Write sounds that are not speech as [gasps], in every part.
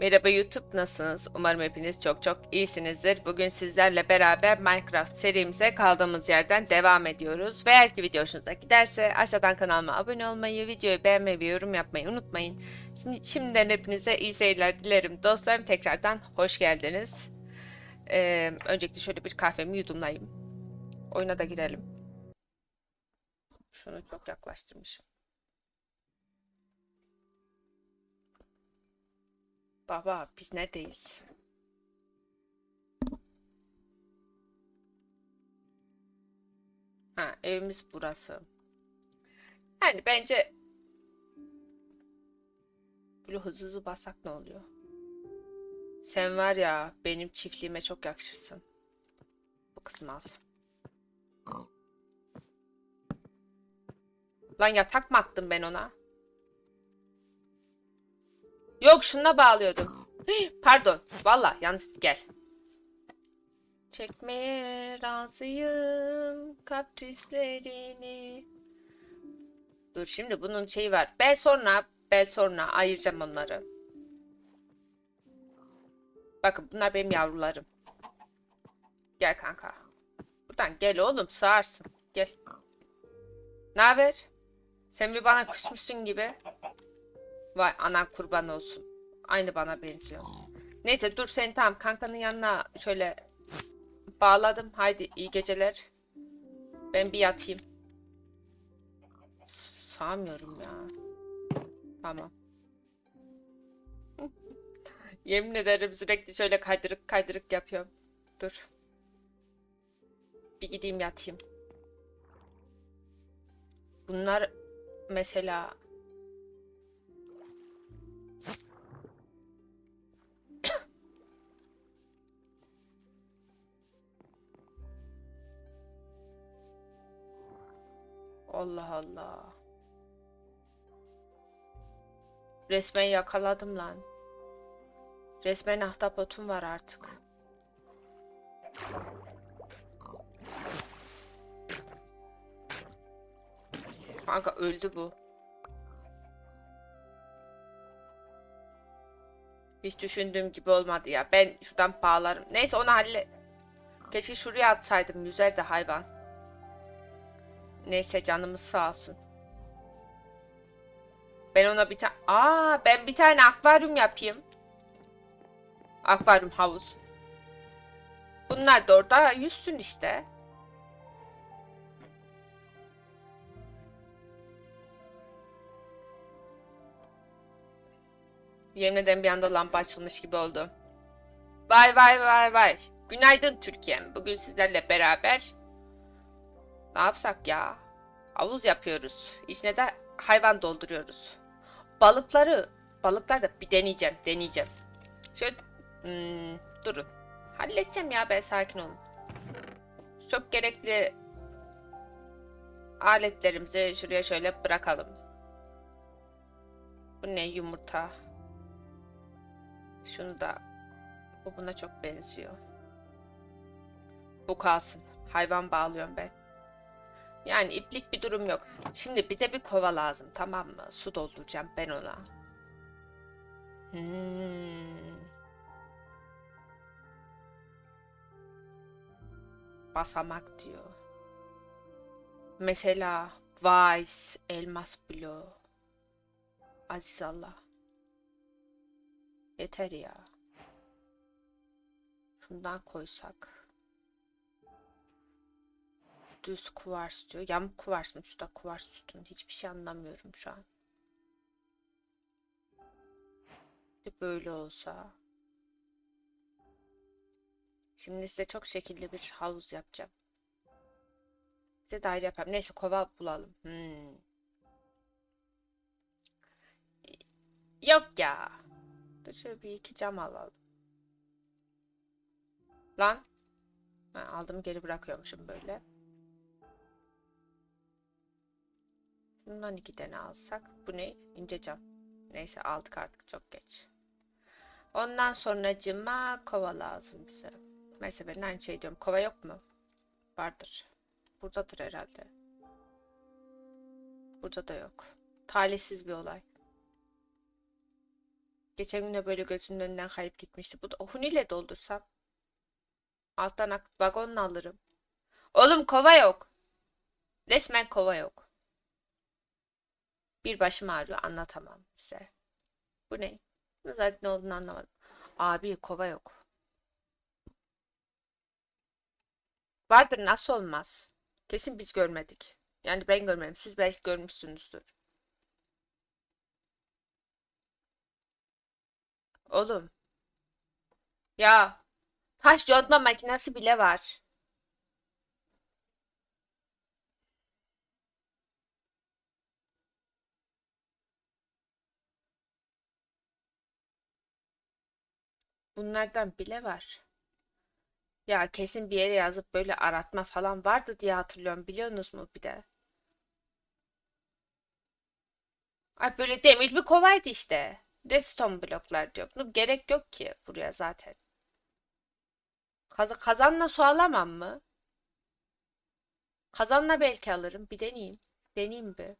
Merhaba YouTube nasılsınız? Umarım hepiniz çok çok iyisinizdir. Bugün sizlerle beraber Minecraft serimize kaldığımız yerden devam ediyoruz. Ve eğer ki video hoşunuza giderse aşağıdan kanalıma abone olmayı, videoyu beğenmeyi ve yorum yapmayı unutmayın. Şimdi, şimdiden hepinize iyi seyirler dilerim. Dostlarım tekrardan hoş geldiniz. Ee, öncelikle şöyle bir kahvemi yudumlayayım. Oyuna da girelim. Şunu çok yaklaştırmışım. Baba biz neredeyiz? Ha evimiz burası. Yani bence böyle hızlı hızlı bassak ne oluyor? Sen var ya benim çiftliğime çok yakışırsın. Bu kısmı al. Lan yatak mı attım ben ona? Yok şuna bağlıyordum. [gasps] Pardon. Valla yanlış gel. Çekmeye razıyım kaprislerini. Dur şimdi bunun şeyi var. Ben sonra ben sonra ayıracağım onları. Bakın bunlar benim yavrularım. Gel kanka. Buradan gel oğlum sığarsın. Gel. Ne haber? Sen bir bana küsmüşsün gibi. Vay anan kurban olsun. Aynı bana benziyor. Neyse dur sen tamam kankanın yanına şöyle bağladım. Haydi iyi geceler. Ben bir yatayım. Sağmıyorum ya. Tamam. [laughs] Yemin ederim sürekli şöyle kaydırık kaydırık yapıyorum. Dur. Bir gideyim yatayım. Bunlar mesela Allah Allah. Resmen yakaladım lan. Resmen ahtapotum var artık. Kanka öldü bu. Hiç düşündüğüm gibi olmadı ya. Ben şuradan bağlarım. Neyse onu halle... Keşke şuraya atsaydım. Yüzer de hayvan. Neyse canımız sağ olsun. Ben ona bir tane... Aa ben bir tane akvaryum yapayım. Akvaryum havuz. Bunlar da orada yüzsün işte. Yemin ederim bir anda lampa açılmış gibi oldu. Vay vay vay vay. Günaydın Türkiye'm. Bugün sizlerle beraber ne yapsak ya? Havuz yapıyoruz. İçine de hayvan dolduruyoruz. Balıkları, balıklar da bir deneyeceğim, deneyeceğim. Şöyle, hmm, durun. Halledeceğim ya ben sakin olun. Çok gerekli aletlerimizi şuraya şöyle bırakalım. Bu ne yumurta? Şunu da bu buna çok benziyor. Bu kalsın. Hayvan bağlıyorum ben. Yani iplik bir durum yok. Şimdi bize bir kova lazım tamam mı? Su dolduracağım ben ona. Hmm. Basamak diyor. Mesela Vice elmas bloğu. Aziz Allah. Yeter ya. Şundan koysak. Düz kuvars diyor. Yamuk kuvars mı? Şurada kuvars sütun. Hiçbir şey anlamıyorum şu an. Böyle olsa. Şimdi size çok şekilli bir havuz yapacağım. Size daire yapalım. Neyse kova bulalım. Hmm. Yok ya. Dur şöyle bir iki cam alalım. Lan. Ha, aldım geri bırakıyormuşum böyle. Bundan iki tane alsak. Bu ne? İnce cam. Neyse aldık artık çok geç. Ondan sonra cıma kova lazım bize. Neyse ben aynı şey diyorum. Kova yok mu? Vardır. Buradadır herhalde. Burada da yok. Talihsiz bir olay. Geçen gün de böyle gözümün önünden kayıp gitmişti. Bu da huniyle doldursam. Alttan vagonla alırım. Oğlum kova yok. Resmen kova yok. Bir başım ağrıyor anlatamam size. Bu ne? Bu zaten ne olduğunu anlamadım. Abi kova yok. Vardır nasıl olmaz? Kesin biz görmedik. Yani ben görmedim. Siz belki görmüşsünüzdür. Oğlum. Ya. Taş yontma makinesi bile var. Bunlardan bile var. Ya kesin bir yere yazıp böyle aratma falan vardı diye hatırlıyorum. Biliyorsunuz mu bir de? Ay böyle demir bir kovaydı işte. Redstone bloklar diyor. Bunu gerek yok ki buraya zaten. Kaz kazanla su alamam mı? Kazanla belki alırım. Bir deneyeyim. Deneyeyim bir.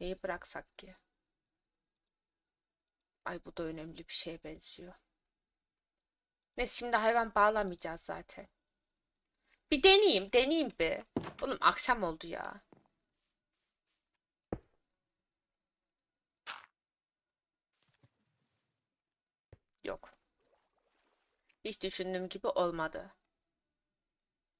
Neyi bıraksak ki? Ay bu da önemli bir şeye benziyor. Neyse şimdi hayvan bağlamayacağız zaten. Bir deneyeyim, deneyeyim bir. Oğlum akşam oldu ya. Yok. Hiç düşündüğüm gibi olmadı.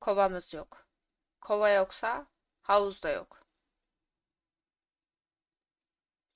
Kovamız yok. Kova yoksa havuz da yok.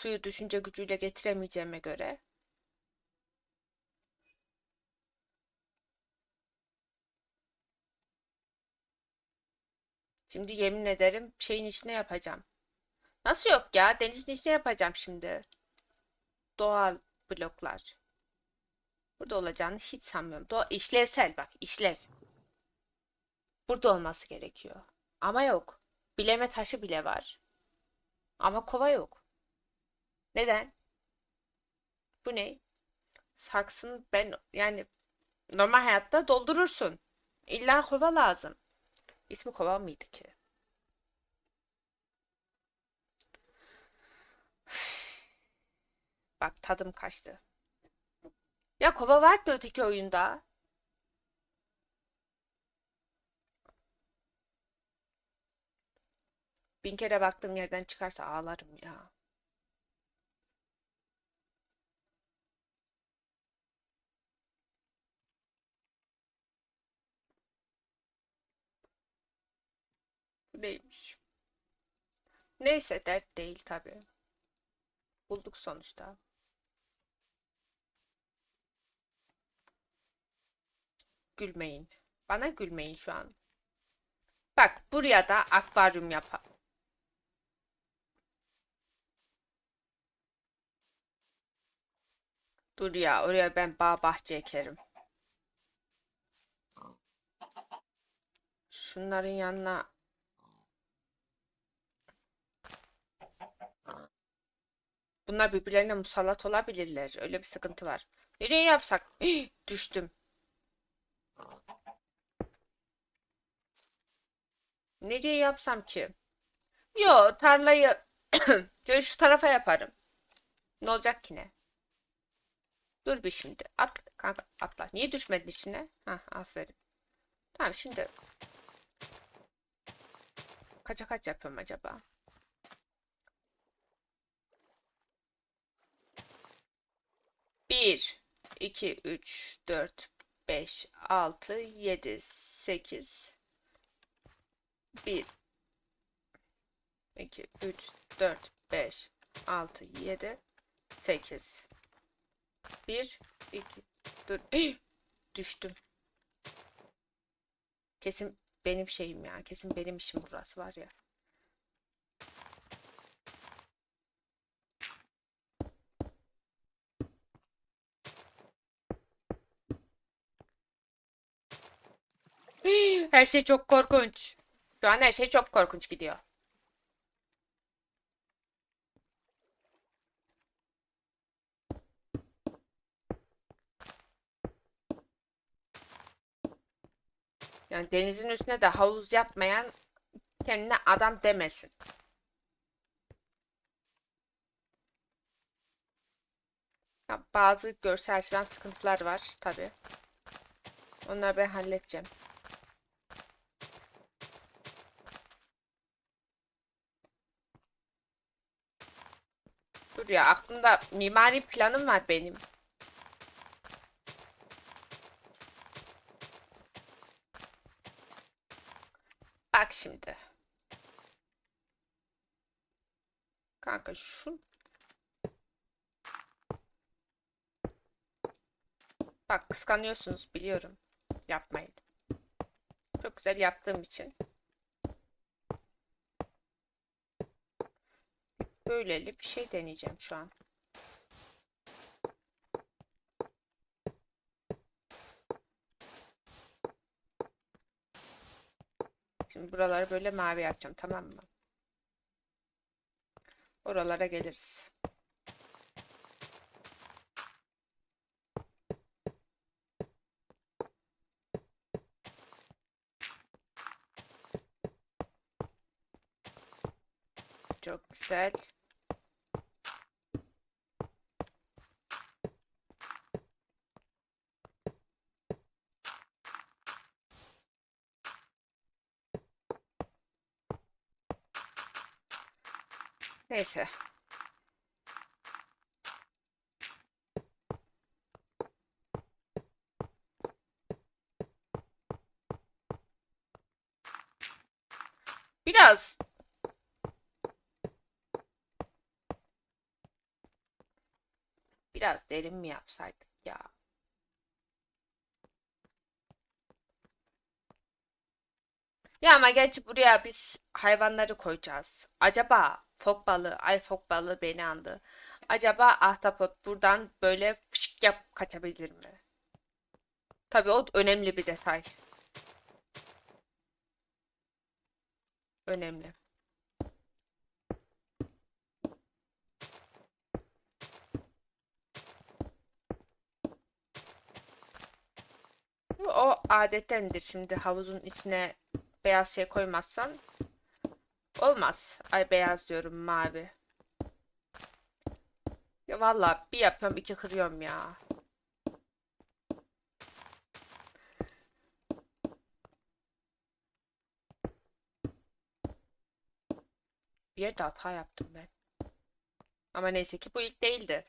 Suyu düşünce gücüyle getiremeyeceğime göre Şimdi yemin ederim şeyin içine yapacağım. Nasıl yok ya? Denizin içine yapacağım şimdi. Doğal bloklar. Burada olacağını hiç sanmıyorum. Doğa işlevsel bak, işlev. Burada olması gerekiyor. Ama yok. Bileme taşı bile var. Ama kova yok. Neden? Bu ne? Saksını ben yani normal hayatta doldurursun. İlla kova lazım. İsmi kova mıydı ki? [sighs] Bak tadım kaçtı. Ya kova vardı öteki oyunda. Bin kere baktığım yerden çıkarsa ağlarım ya. Neymiş? Neyse dert değil tabii. Bulduk sonuçta. Gülmeyin. Bana gülmeyin şu an. Bak buraya da akvaryum yap. Dur ya oraya ben bağ bahçe ekerim. Şunların yanına Bunlar birbirlerine musallat olabilirler. Öyle bir sıkıntı var. Nereye yapsak? Düştüm. Nereye yapsam ki? Yo tarlayı [clears throat] şu tarafa yaparım. Ne olacak ki ne? Dur bir şimdi. At kanka atla. Niye düşmedin içine? Hah aferin. Tamam şimdi. Kaça kaç yapıyorum acaba? Bir, iki, üç, dört, beş, altı, yedi, sekiz. Bir, iki, üç, dört, beş, altı, yedi, sekiz. Bir, iki, dur. [gasps] Düştüm. Kesin benim şeyim ya. Kesin benim işim burası var ya. Her şey çok korkunç. Şu an her şey çok korkunç gidiyor. Yani denizin üstüne de havuz yapmayan kendine adam demesin. Ya bazı görsel açıdan sıkıntılar var tabi. Onları ben halledeceğim. Ya aklımda mimari planım var benim. Bak şimdi. Kanka şu Bak kıskanıyorsunuz biliyorum. Yapmayın. Çok güzel yaptığım için. Böyleli bir şey deneyeceğim şu an. Şimdi buraları böyle mavi yapacağım tamam mı? Oralara geliriz. Çok güzel. Neyse. Biraz biraz derin mi yapsaydık ya? Ya ama gerçi buraya biz hayvanları koyacağız. Acaba fok balığı, ay fok balığı beni andı. Acaba ahtapot buradan böyle fışk yap kaçabilir mi? Tabii o önemli bir detay. Önemli. O adettendir şimdi havuzun içine beyaz şey koymazsan olmaz. Ay beyaz diyorum mavi. Ya valla bir yapıyorum iki kırıyorum ya. Bir yerde hata yaptım ben. Ama neyse ki bu ilk değildi.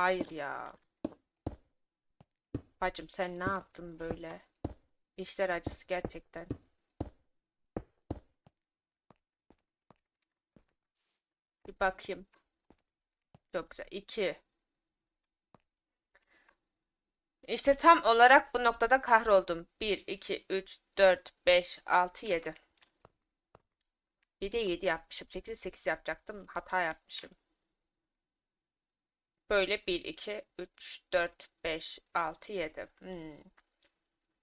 Hayır ya. Bacım sen ne yaptın böyle? İşler acısı gerçekten. Bir bakayım. Çok güzel. İki. İşte tam olarak bu noktada kahroldum. 1, 2, 3, 4, 5, 6, 7. Bir de 7 yapmışım. 8, 8 yapacaktım. Hata yapmışım. Böyle 1, 2, 3, 4, 5, 6, 7. Hmm.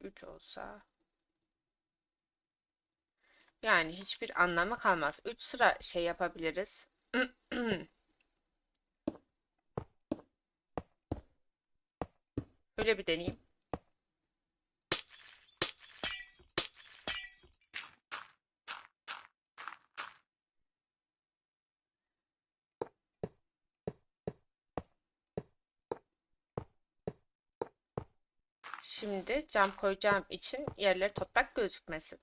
3 olsa. Yani hiçbir anlamı kalmaz. 3 sıra şey yapabiliriz. [clears throat] Öyle bir deneyeyim. Şimdi cam koyacağım için yerleri toprak gözükmesin.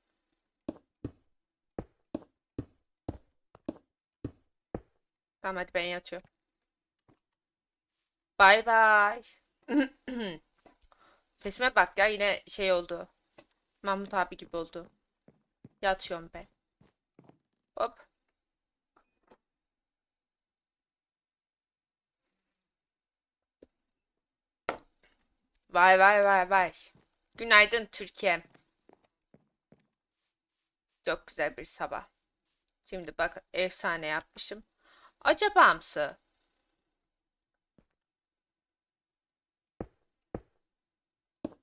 Tamam hadi ben yatıyorum. Bay bay. [clears throat] Sesime bak ya yine şey oldu. Mahmut abi gibi oldu. Yatıyorum ben. Hop. Vay vay vay vay. Günaydın Türkiye. Çok güzel bir sabah. Şimdi bak efsane yapmışım. Acaba mısı?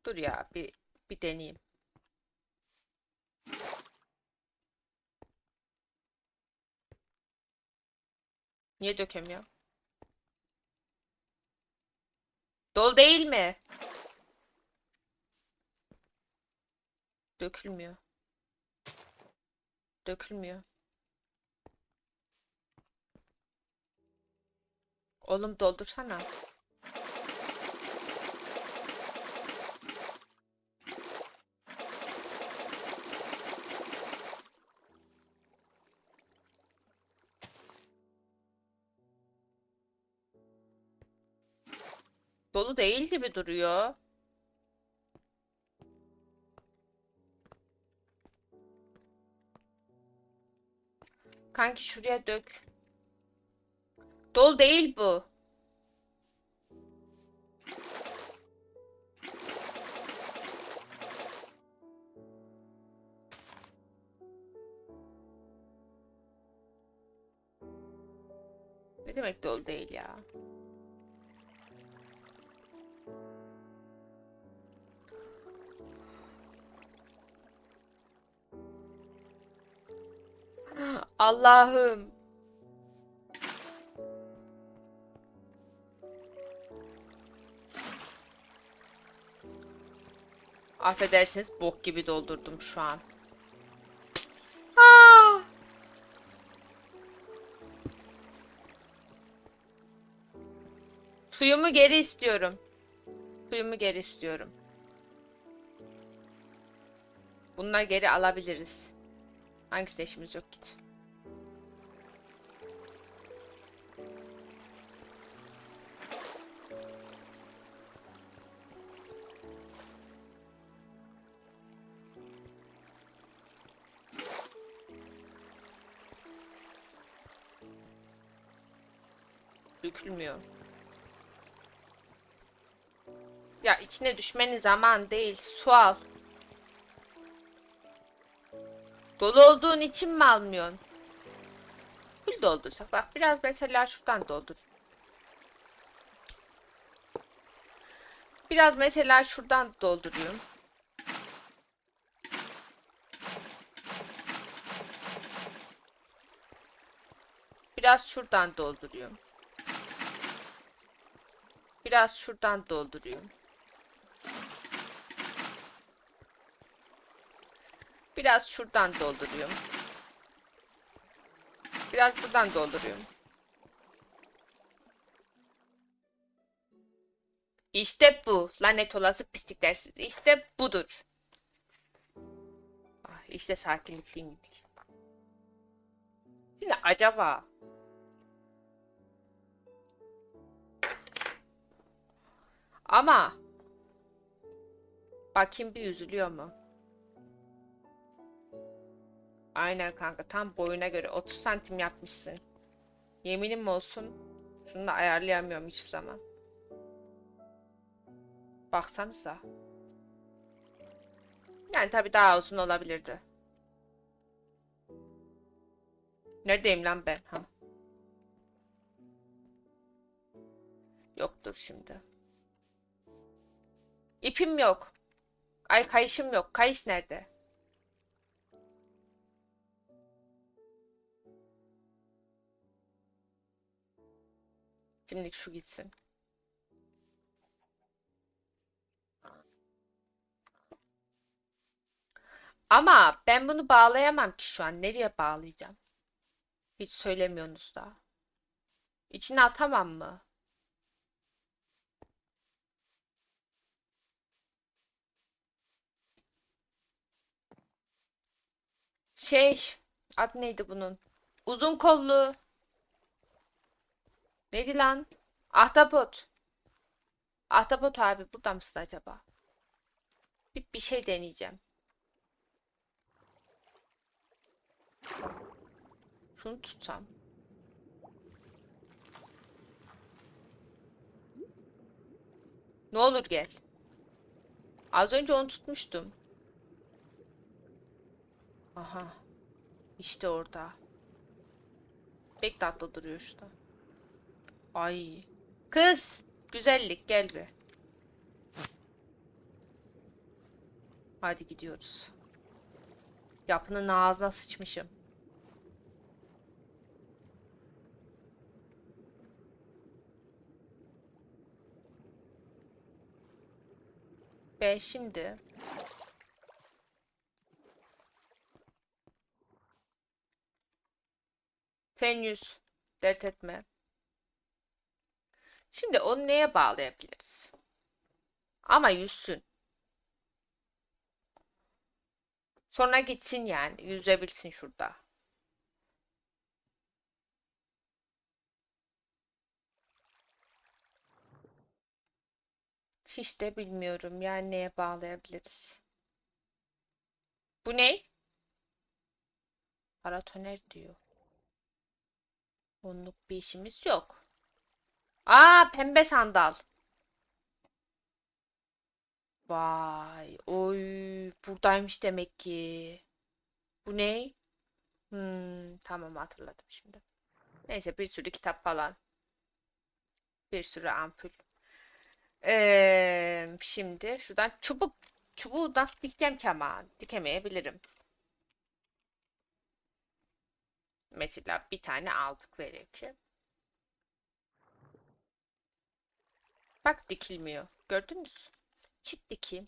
Dur ya bir bir deneyeyim. Niye dökemiyorum? Dol değil mi? Dökülmüyor. Dökülmüyor. Oğlum doldursana. Dolu değil gibi duruyor. Kanki şuraya dök. Dolu değil bu. Ne demek dolu değil ya? Allah'ım. Affedersiniz bok gibi doldurdum şu an. Aa! Suyumu geri istiyorum. Suyumu geri istiyorum. Bunları geri alabiliriz. Hangisi işimiz yok git. Dökülmüyor. Ya içine düşmenin zaman değil. Su al. Dolu olduğun için mi almıyorsun? Full doldursak. Bak biraz mesela şuradan doldur. Biraz mesela şuradan dolduruyorum. Biraz şuradan dolduruyorum. Biraz şuradan dolduruyorum. Biraz şuradan dolduruyorum. Biraz buradan dolduruyorum. İşte bu. Lanet olası pislikler sizi. İşte budur. Ah, işte sakinlikliğim. Şimdi acaba ama bakayım bir üzülüyor mu? Aynen kanka tam boyuna göre 30 santim yapmışsın. Yeminim olsun şunu da ayarlayamıyorum hiçbir zaman. Baksanıza. Yani tabii daha uzun olabilirdi. Neredeyim lan ben? Ha. Yoktur şimdi. İpim yok. Ay kayışım yok. Kayış nerede? Şimdilik şu gitsin. Ama ben bunu bağlayamam ki şu an. Nereye bağlayacağım? Hiç söylemiyorsunuz da. İçine atamam mı? Şey, adı neydi bunun? Uzun kollu. Neydi lan? Ahtapot. Ahtapot abi burada mısın acaba? Bir, bir şey deneyeceğim. Şunu tutsam. Ne olur gel. Az önce onu tutmuştum. Aha. İşte orada. Pek tatlı duruyor şurada. Ay. Kız. Güzellik gel be. Hadi gidiyoruz. Yapının ağzına sıçmışım. Ben şimdi Sen yüz. Dert etme. Şimdi onu neye bağlayabiliriz? Ama yüzsün. Sonra gitsin yani. Yüzebilsin şurada. Hiç de bilmiyorum. Yani neye bağlayabiliriz? Bu ne? Paratoner diyor. Onluk bir işimiz yok. Aa pembe sandal. Vay, oy, buradaymış demek ki. Bu ne? Hmm, tamam hatırladım şimdi. Neyse bir sürü kitap falan. Bir sürü ampul. Ee, şimdi şuradan çubuk çubuğu nasıl dikeceğim ki ama dikemeyebilirim. Mesela bir tane aldık ki. Bak dikilmiyor. Gördünüz? Çit dikeyim.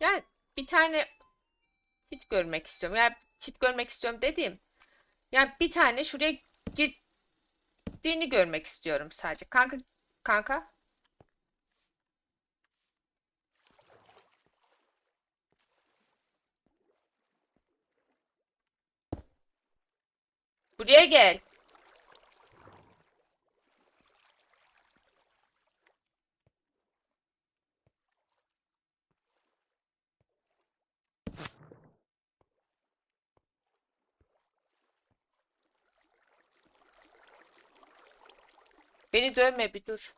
Yani bir tane çit görmek istiyorum. Yani çit görmek istiyorum dediğim. Yani bir tane şuraya gittiğini görmek istiyorum sadece. Kanka kanka buraya gel. Beni dövme bir dur.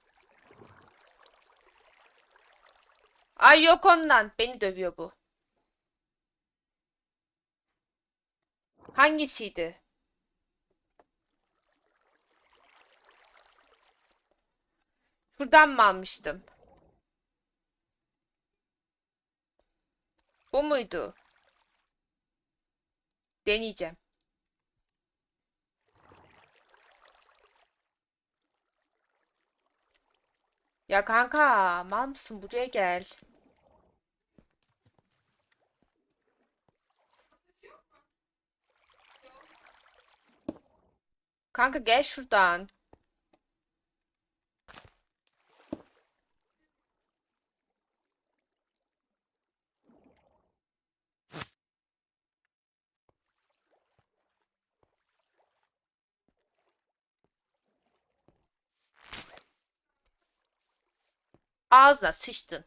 Ay yok ondan. Beni dövüyor bu. Hangisiydi? Şuradan mı almıştım? Bu muydu? Deneyeceğim. Ya kanka, mal mısın? Buraya gel. Kanka gel şuradan. Ağzına sıçtın.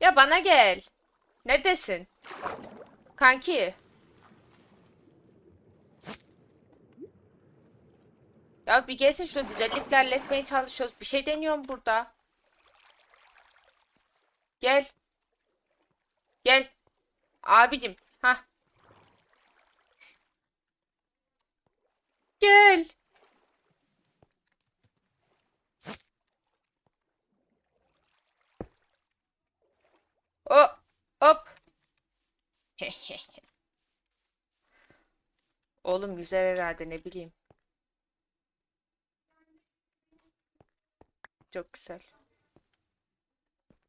Ya bana gel. Neredesin? Kanki. Ya bir gelsin şunu güzellikle halletmeye çalışıyoruz. Bir şey deniyorum burada. Gel. Gel. Abicim. Ha. Gel. Hop. Hop. [laughs] Oğlum güzel herhalde ne bileyim. Çok güzel.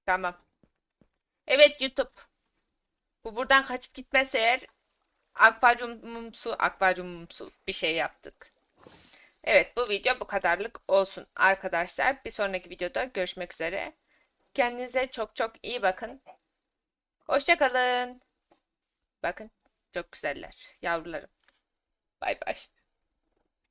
Tamam. Evet YouTube. Bu buradan kaçıp gitmezse eğer akvaryumumsu akvaryumumsu bir şey yaptık. Evet bu video bu kadarlık olsun arkadaşlar. Bir sonraki videoda görüşmek üzere. Kendinize çok çok iyi bakın. Hoşçakalın. Bakın çok güzeller yavrularım. Bay bay.